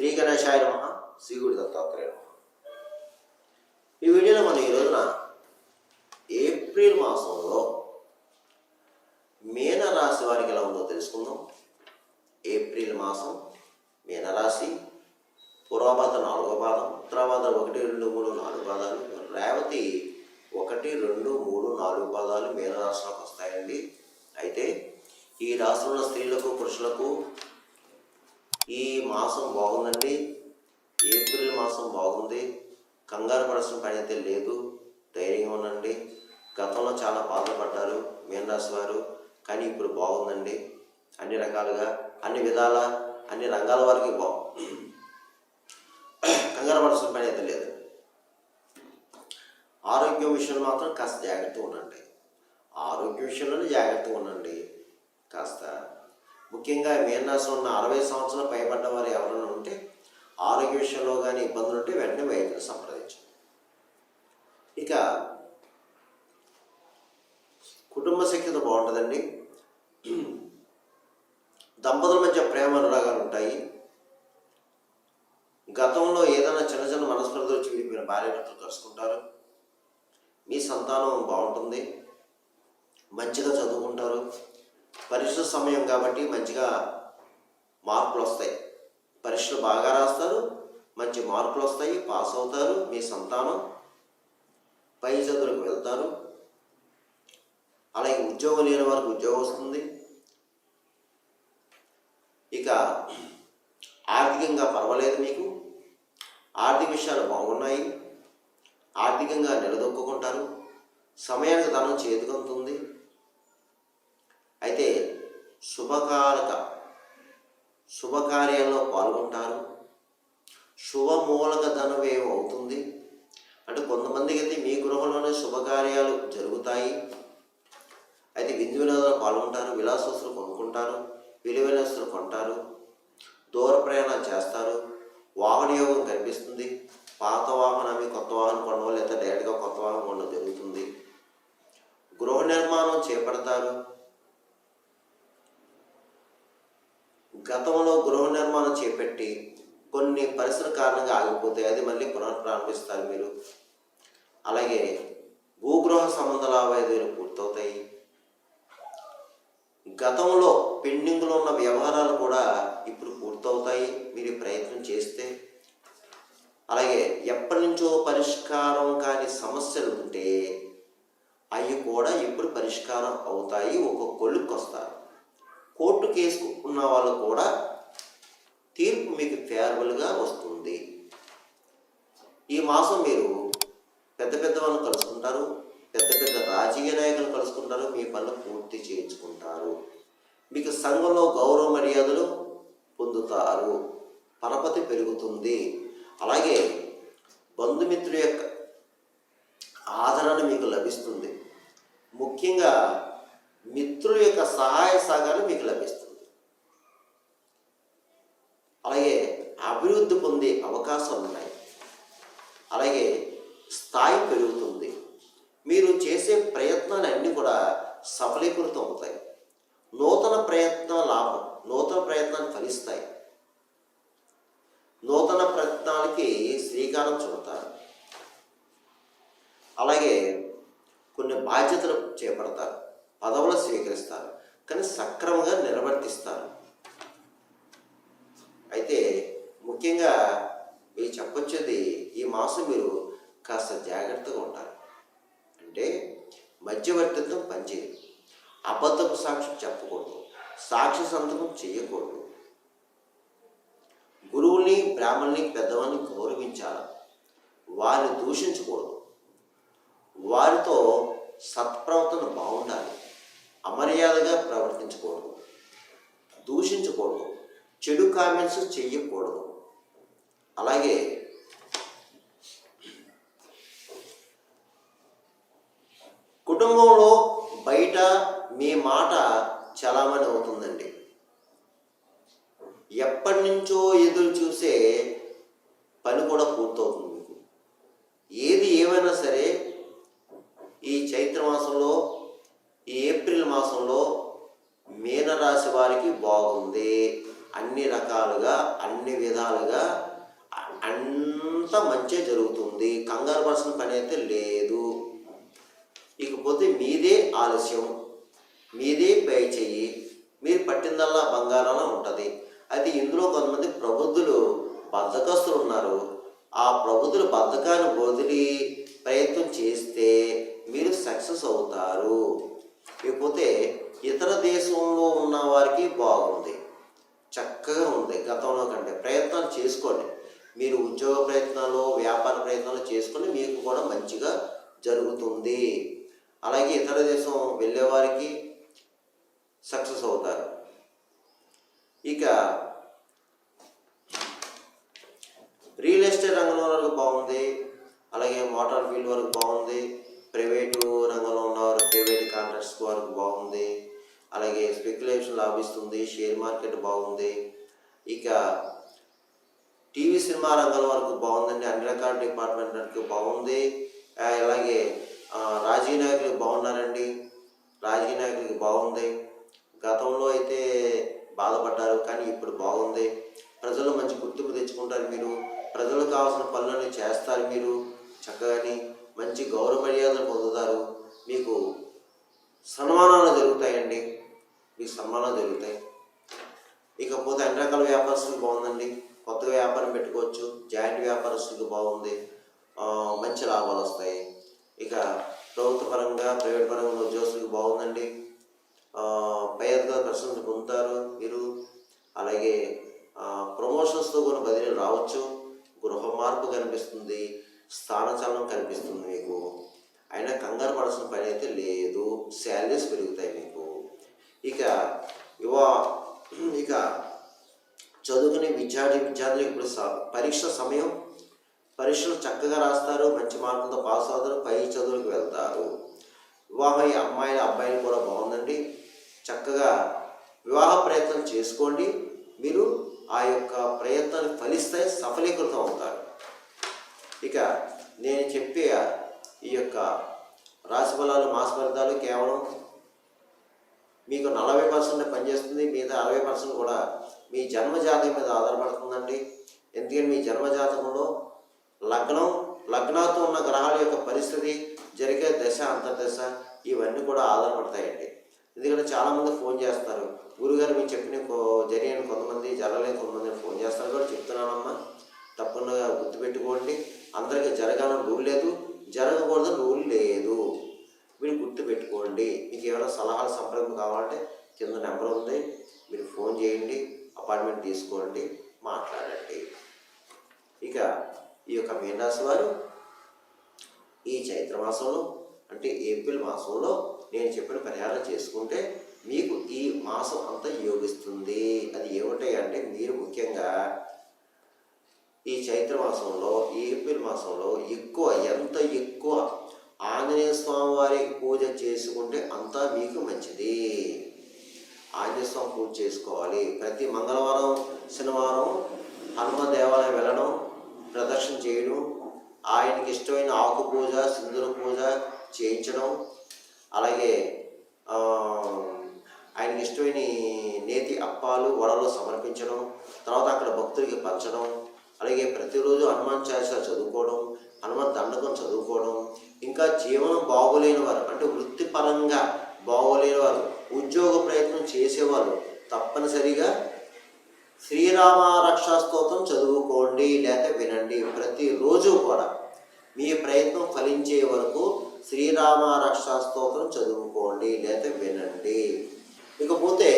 శ్రీ గణేశాయ నమ శ్రీ గుడి దత్తాత్రేయ నమ. ఈ వీడియోలో మనం ఈ రోజున ఏప్రిల్ మాసంలో మీనరాశి వారికి ఎలా ఉందో తెలుసుకుందాం. ఏప్రిల్ మాసం మీనరాశి పూర్వపాద నాలుగో పాదం ఉత్తరాపాద ఒకటి రెండు మూడు నాలుగు పాదాలు రేవతి ఒకటి రెండు మూడు నాలుగు పాదాలు మీనరాశిలోకి వస్తాయండి. అయితే ఈ రాశిలో ఉన్న స్త్రీలకు పురుషులకు ఈ మాసం బాగుందండి. ఏప్రిల్ మాసం బాగుంది. కంగారు పడాల్సిన పని అయితే లేదు. ధైర్యంగా ఉండండి. గతంలో చాలా బాధపడ్డారు మీనరాశి వారు కానీ ఇప్పుడు బాగుందండి. అన్ని రకాలుగా అన్ని విధాల అన్ని రంగాల వారికి బాగు కంగారు పడాల్సిన పని అయితే లేదు. ఆరోగ్యం విషయంలో మాత్రం కాస్త జాగ్రత్తగా ఉండండి. ఆరోగ్య విషయంలోనే జాగ్రత్తగా ఉండండి. కాస్త ముఖ్యంగా మీనరాశిలో ఉన్న అరవై సంవత్సరాలు పైబడ్డ వారు ఎవరైనా ఉంటే ఆరోగ్య విషయంలో కానీ ఇబ్బందులు ఉంటే వెంటనే వైద్యులు సంప్రదించండి. ఇక కుటుంబ శక్తి బాగుంటుందండి. దంపతుల మధ్య ప్రేమ అనురాగాలు ఉంటాయి. గతంలో ఏదైనా చిన్న చిన్న మనస్పర్ధలు వచ్చి విడిపోయిన భార్య కలుసుకుంటారు మీ సంతానం బాగుంటుంది. మంచిగా చదువుకుంటారు. పరీక్ష సమయం కాబట్టి మంచిగా మార్కులు వస్తాయి. పరీక్షలు బాగా రాస్తారు మంచి మార్కులు వస్తాయి పాస్ అవుతారు మీ సంతానం పై చదువులకు వెళ్తారు. అలాగే ఉద్యోగం లేని వారికి ఉద్యోగం వస్తుంది. ఇక ఆర్థికంగా పర్వాలేదు మీకు. ఆర్థిక విషయాలు బాగున్నాయి. ఆర్థికంగా నిలదొక్కుంటారు సమయానికి ధనం చేతికంతుంది శుభకారక శుభకార్యాల్లో పాల్గొంటారు. శుభమూలక ధనం అవుతుంది. అంటే కొంతమందికి అయితే మీ గృహంలోనే శుభకార్యాలు జరుగుతాయి. అయితే విందు వినోదాలు పాల్గొంటారు విలాసస్తులు కొనుక్కుంటారు విలువైన వస్తువులు కొంటారు దూర ప్రయాణాలు చేస్తారు వాహన యోగం కనిపిస్తుంది పాత వాహనమి కొత్త వాహనం కొనడం లేదా డైరెక్ట్గా కొత్త వాహనం కొనడం జరుగుతుంది. గృహ నిర్మాణం చేపడతారు గతంలో గృహ నిర్మాణం చేపట్టి కొన్ని పరిసర కారణంగా ఆగిపోతే అది మళ్ళీ పునఃప్రారంభిస్తారు మీరు. అలాగే భూగృహ సంబంధ లావాదేవీలు పూర్తవుతాయి. గతంలో పెండింగ్లో ఉన్న వ్యవహారాలు కూడా ఇప్పుడు పూర్తవుతాయి. మీరు ప్రయత్నం చేస్తే. అలాగే ఎప్పటి నుంచో పరిష్కారం కాని సమస్యలు ఉంటే అవి కూడా ఇప్పుడు పరిష్కారం అవుతాయి. ఒక కొలుక్కొస్తారు. కోర్టు కేసు ఉన్న వాళ్ళు కూడా తీర్పు మీకు ఫేవరబుల్గా వస్తుంది. ఈ మాసం మీరు పెద్ద పెద్ద వాళ్ళు కలుసుకుంటారు పెద్ద పెద్ద రాజకీయ నాయకులు కలుసుకుంటారు మీ పనులు పూర్తి చేయించుకుంటారు. మీకు సంఘంలో గౌరవ మర్యాదలు పొందుతారు. పరపతి పెరుగుతుంది. అలాగే బంధుమిత్రుల యొక్క ఆదరణ మీకు లభిస్తుంది. ముఖ్యంగా మిత్రుల యొక్క సహాయ సహకారం మీకు లభిస్తుంది. అలాగే అభివృద్ధి పొందే అవకాశాలు ఉన్నాయి. అలాగే స్థాయి పెరుగుతుంది. మీరు చేసే ప్రయత్నాలన్నీ కూడా సఫలీకృతం అవుతాయి. నూతన ప్రయత్న లాభం నూతన ప్రయత్నాలు ఫలిస్తాయి. నూతన ప్రయత్నాలకి శ్రీకారం చుడతారు. అలాగే కొన్ని బాధ్యతలు చేపడతారు. పదవులు స్వీకరిస్తారు. కానీ సక్రమంగా నిర్వర్తిస్తారు. అయితే ముఖ్యంగా మీరు చెప్పొచ్చేది ఈ మాసం మీరు కాస్త జాగ్రత్తగా ఉంటారు అంటే మధ్యవర్తిత్వం పనిచేయదు అబద్ధపు సాక్ష్యం చెప్పకూడదు. సాక్షి సంతకం చేయకూడదు. గురువుని బ్రాహ్మణుని పెద్దవాడిని గౌరవించాలి. వారిని దూషించకూడదు. వారితో సత్ప్రవర్తన బాగుండాలి. అమర్యాదగా ప్రవర్తించకూడదు. దూషించకూడదు. చెడు కామెంట్స్ చెయ్యకూడదు. అలాగే కుటుంబంలో బయట మీ మాట చలామణి అవుతుందండి. ఎప్పటి నుంచో ఎదురు చూసే పని కూడా పూర్తవుతుంది మీకు ఏది ఏమైనా సరే ఈ చైత్ర మాసంలో ఈ ఏప్రిల్ మాసంలో మీనరాశి వారికి బాగుంది అన్ని రకాలుగా అన్ని విధాలుగా అ- అంత మంచి జరుగుతుంది కంగారు పర్సన్ పని అయితే లేదు ఇకపోతే మీదే ఆలస్యం మీదే పై చెయ్యి మీరు పట్టిందల్లా బంగారంలో ఉంటుంది. అయితే ఇందులో కొంతమంది ప్రబుద్ధులు బద్ధకస్తులు ఉన్నారు. ఆ ప్రబుద్ధులు బద్ధకాన్ని వదిలి ప్రయత్నం చేస్తే మీరు సక్సెస్ అవుతారు. లేకపోతే ఇతర దేశంలో ఉన్న వారికి బాగుంది. చక్కగా ఉంది గతంలో కంటే. ప్రయత్నాలు చేసుకోండి. మీరు ఉద్యోగ ప్రయత్నాలు వ్యాపార ప్రయత్నాలు చేసుకొని మీకు కూడా మంచిగా జరుగుతుంది. అలాగే ఇతర దేశం వెళ్ళేవారికి సక్సెస్ అవుతారు. ఇక రియల్ ఎస్టేట్ రంగంలో వరకు బాగుంది. అలాగే మోటార్ ఫీల్డ్ వరకు బాగుంది. ప్రైవేటు రంగంలో ఉన్నవారు ప్రైవేట్ కాంట్రాక్ట్స్ వరకు బాగుంది. అలాగే స్పెక్యులేషన్ లాభిస్తుంది. షేర్ మార్కెట్ బాగుంది. ఇక టీవీ సినిమా రంగం వరకు బాగుందండి. అన్ని రకాల డిపార్ట్మెంట్ వరకు బాగుంది. అలాగే రాజకీయ నాయకులు బాగున్నారండి. రాజకీయ నాయకులకి బాగుంది. గతంలో అయితే బాధపడ్డారు కానీ ఇప్పుడు బాగుంది. ప్రజలు మంచి గుర్తింపు తెచ్చుకుంటారు మీరు. ప్రజలకు కావాల్సిన పనులను చేస్తారు మీరు. చక్కగాని మంచి గౌరవ మర్యాదలు పొందుతారు. మీకు సన్మానాలు జరుగుతాయండి. మీకు సన్మానాలు జరుగుతాయి. ఇకపోతే అన్ని రకాల వ్యాపారస్తులకు బాగుందండి. కొత్తగా వ్యాపారం పెట్టుకోవచ్చు. జాయింట్ వ్యాపారస్తులకు బాగుంది. మంచి లాభాలు వస్తాయి. ఇక ప్రభుత్వ పరంగా ప్రైవేట్ పరంగా ఉద్యోగస్తులకు బాగుందండి. ఆ, ప్రశ్నలు ప్రశంసలు పొందుతారు మీరు. అలాగే ప్రమోషన్స్తో కూడా బదిలీలు రావచ్చు. గృహ మార్పు కనిపిస్తుంది. స్థానచలనం కనిపిస్తుంది మీకు. అయినా కంగారు పడాల్సిన పని అయితే లేదు. శాలరీస్ పెరుగుతాయి మీకు. ఇక యువ ఇక చదువుకునే విద్యార్థి విద్యార్థులు ఇప్పుడు స- పరీక్ష సమయం. పరీక్షలు చక్కగా రాస్తారు. మంచి మార్కులతో పాస్ అవుతారు. పై చదువులకు వెళ్తారు. వివాహం అమ్మాయిల అబ్బాయిలు కూడా బాగుంది చక్కగా వివాహ ప్రయత్నం చేసుకోండి. మీరు ఆ యొక్క ప్రయత్నాలు ఫలిస్తే సఫలీకృతం అవుతారు. ఇక నేను చెప్పే ఈ యొక్క రాశి ఫలాలు మాస ఫలితాలు కేవలం మీకు నలభై పర్సెంట్ పనిచేస్తుంది. మిగతా అరవై పర్సెంట్ కూడా మీ జన్మజాతకం మీద ఆధారపడుతుందండి. ఎందుకంటే మీ జన్మజాతకంలో లగ్నం లగ్నాతో ఉన్న గ్రహాల యొక్క పరిస్థితి జరిగే దశ అంతర్దశ ఇవన్నీ కూడా ఆధారపడతాయండి. ఎందుకంటే చాలామంది ఫోన్ చేస్తారు. గురుగారు మీరు చెప్పిన జరిగిన కొంతమంది జరగలేని కొంతమంది ఫోన్ చేస్తారు. కూడా చెప్తున్నానమ్మా తప్పకుండా గుర్తుపెట్టుకోండి. అందరికీ జరగాలని రూల్ లేదు. జరగకూడదని రూల్ లేదు. మీరు గుర్తుపెట్టుకోండి. మీకు ఏమైనా సలహాలు సంప్రదింపు కావాలంటే కింద నెంబర్ ఉంది. మీరు ఫోన్ చేయండి. అపాయింట్మెంట్ తీసుకోండి. మాట్లాడండి. ఇక ఈ యొక్క మీనరాశి వారు ఈ చైత్ర మాసంలో అంటే ఏప్రిల్ మాసంలో నేను చెప్పిన పరిహారం చేసుకుంటే మీకు ఈ మాసం అంతా యోగిస్తుంది. అది ఏమిటాయి అంటే మీరు ముఖ్యంగా ఈ చైత్ర మాసంలో ఈ ఏప్రిల్ మాసంలో ఎక్కువ ఎంత ఎక్కువ ఆంజనేయ స్వామి వారికి పూజ చేసుకుంటే అంతా మీకు మంచిది. ఆంజనేయ స్వామి పూజ చేసుకోవాలి. ప్రతి మంగళవారం శనివారం హనుమ దేవాలయం వెళ్ళడం ప్రదర్శన చేయడం ఆయనకి ఇష్టమైన ఆకు పూజ సింధుల పూజ చేయించడం అలాగే ఆయన ఆయనకి ఇష్టమైన నేతి అప్పాలు వడలు సమర్పించడం తర్వాత అక్కడ భక్తులకి పంచడం అలాగే ప్రతిరోజు హనుమాన్ చాలీస చదువుకోవడం హనుమాన్ దండకం చదువుకోవడం ఇంకా జీవనం బాగోలేని వారు అంటే వృత్తిపరంగా బాగోలేని వారు ఉద్యోగ ప్రయత్నం చేసేవారు తప్పనిసరిగా శ్రీరామ రక్షా స్తోత్రం చదువుకోండి లేక వినండి ప్రతిరోజు కూడా. మీ ప్రయత్నం ఫలించే వరకు శ్రీరామ రక్షా స్తోత్రం చదువుకోండి లేదా వినండి. ఇకపోతే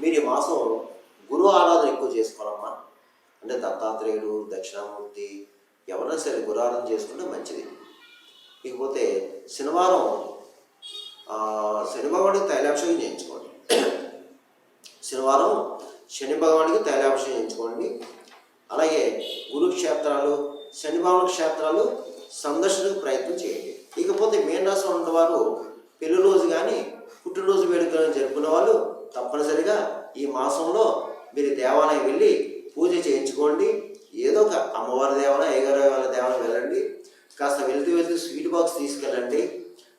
మీరు ఈ మాసం గురు ఆరాధన ఎక్కువ చేసుకోవాలమ్మా. అంటే దత్తాత్రేయుడు దక్షిణామూర్తి ఎవరైనా సరే గురు ఆరాధన చేసుకుంటే మంచిది. ఇకపోతే శనివారం శని భగవానికి తైలాభిషేకం చేయించుకోండి. శనివారం శని భగవానికి తైలాభిషేకం చేయించుకోండి. అలాగే గురుక్షేత్రాలు శని భగవాన్ క్షేత్రాలు సందర్శనకు ప్రయత్నం చేయండి. ఇకపోతే మీనరాశిలో ఉన్నవారు పెళ్ళి రోజు కానీ పుట్టినరోజు వేడుకలను జరుపుకున్న వాళ్ళు తప్పనిసరిగా ఈ మాసంలో మీరు దేవాలయం వెళ్ళి పూజ చేయించుకోండి. ఏదో ఒక అమ్మవారి దేవాలయం అయ్యగారు వాళ్ళ దేవాలయం వెళ్ళండి. కాస్త వెళ్తూ వెళ్తూ స్వీట్ బాక్స్ తీసుకెళ్ళండి.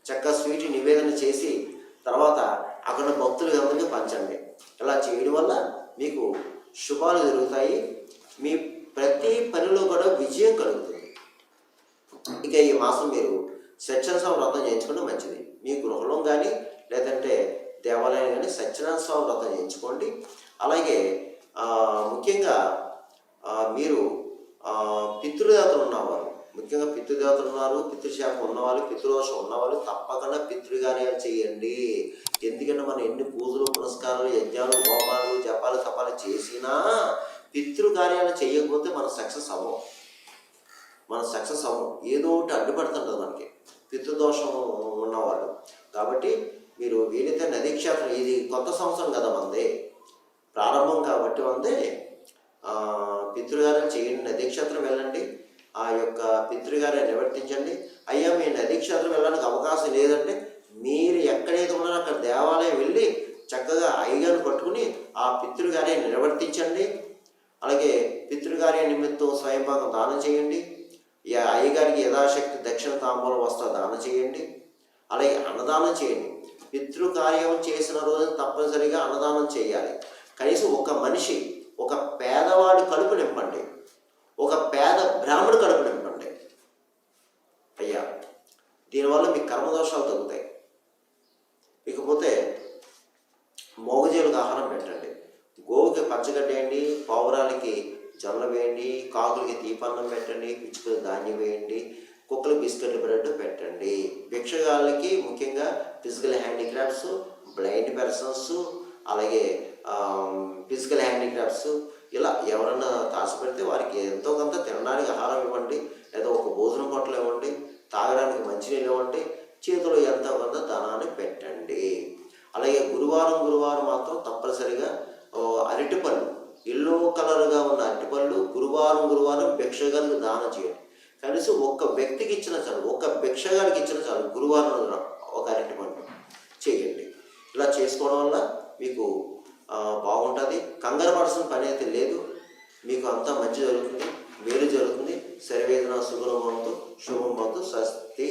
చక్కగా స్వీట్ నివేదన చేసి తర్వాత అక్కడ భక్తులు అందరికీ పంచండి. ఇలా చేయడం వల్ల మీకు శుభాలు జరుగుతాయి. మీ ప్రతి పనిలో కూడా విజయం కలుగుతుంది. ఇక ఈ మాసం మీరు సత్యనారాయణ స్వామి వ్రతం చేయించుకోవడం మంచిది. మీ గృహంలో కానీ లేదంటే దేవాలయం కానీ సత్యనారాయణ స్వామి వ్రతం చేయించుకోండి. అలాగే ముఖ్యంగా మీరు పితృదేవతలు ఉన్నవారు ముఖ్యంగా పితృదేవతలు ఉన్నారు పితృశాఖ ఉన్నవాళ్ళు పితృదోషం ఉన్నవాళ్ళు తప్పకుండా పితృగానే చేయండి. ఎందుకంటే మనం ఎన్ని పూజలు పురస్కారాలు యజ్ఞాలు హోమాలు జపాలు తపాలు చేసినా పితృకార్యాలు చేయకపోతే మనం సక్సెస్ అవ్వం. మనం సక్సెస్ అవ్వం. ఏదో ఒకటి అడ్డుపడుతుంటుంది మనకి. పితృదోషం ఉన్నవాళ్ళు. కాబట్టి మీరు వీలైతే నదీ క్షేత్రం ఇది కొత్త సంవత్సరం కదా మంది. ప్రారంభం కాబట్టి ఉంది ఆ, పితృగారం చేయండి నదీక్షేత్రం వెళ్ళండి. ఆ యొక్క పితృగారిని నివర్తించండి. అయ్యా మీ నదీక్షేత్రం వెళ్ళడానికి అవకాశం లేదంటే మీరు ఎక్కడైతే ఉన్నారో అక్కడ దేవాలయం వెళ్ళి చక్కగా అయ్యగారిని పట్టుకుని ఆ పితృగారిని నిర్వర్తించండి అలాగే పితృగారి నిమిత్తం స్వయంపాకం దానం చేయండి. ఈ అయ్యగారికి యథాశక్తి దక్షిణ తాంబూలం వస్త్ర దానం చేయండి. అలాగే అన్నదానం చేయండి. పితృకార్యం చేసిన రోజు తప్పనిసరిగా అన్నదానం చేయాలి. కనీసం ఒక మనిషి ఒక పేదవాడి కడుపు నింపండి. ఒక పేద బ్రాహ్మడు కడుపు నింపండి. అయ్యా దీనివల్ల మీ కర్మదోషాలు తగ్గుతాయి. ఇకపోతే మోగజేలకు ఆహారం పెట్టండి. గోవుకి పచ్చగడ్డ వేయండి పావురాలకి జొన్న వేయండి కాకులకి తీపన్నం పెట్టండి పిచ్చుకలు ధాన్యం వేయండి కుక్కలు బిస్కెట్ బ్రెడ్ పెట్టండి. భిక్షగాళ్ళకి ముఖ్యంగా ఫిజికల్ హ్యాండిక్రాఫ్ట్స్ బ్లైండ్ పర్సన్స్ అలాగే ఫిజికల్ హ్యాండిక్రాఫ్ట్స్ ఇలా ఎవరన్నా తాసిపెడితే వారికి ఎంతో కొంత తినడానికి ఆహారం ఇవ్వండి లేదా ఒక భోజనం పొట్టలు ఇవ్వండి తాగడానికి మంచినీళ్ళు ఇవ్వండి చేతిలో ఎంతో కొంత ధనాన్ని పెట్టండి. అలాగే గురువారం గురువారం మాత్రం తప్పనిసరిగా ఓ, అరటిపళ్ళు ఎల్లో కలర్గా ఉన్న అరటిపళ్ళు గురువారం గురువారం భిక్షగానికి దానం చేయండి. కనీసం ఒక్క వ్యక్తికి ఇచ్చిన చాలు ఒక్క భిక్షగానికి ఇచ్చిన చాలు గురువారం ఒక అరటిపండు చేయండి. ఇలా చేసుకోవడం వల్ల మీకు బాగుంటుంది. కంగారు పడాల్సిన పని అయితే లేదు. మీకు అంతా మంచి జరుగుతుంది మేలు జరుగుతుంది. సర్వేదన శుభం శుభమంతో స్వస్తి.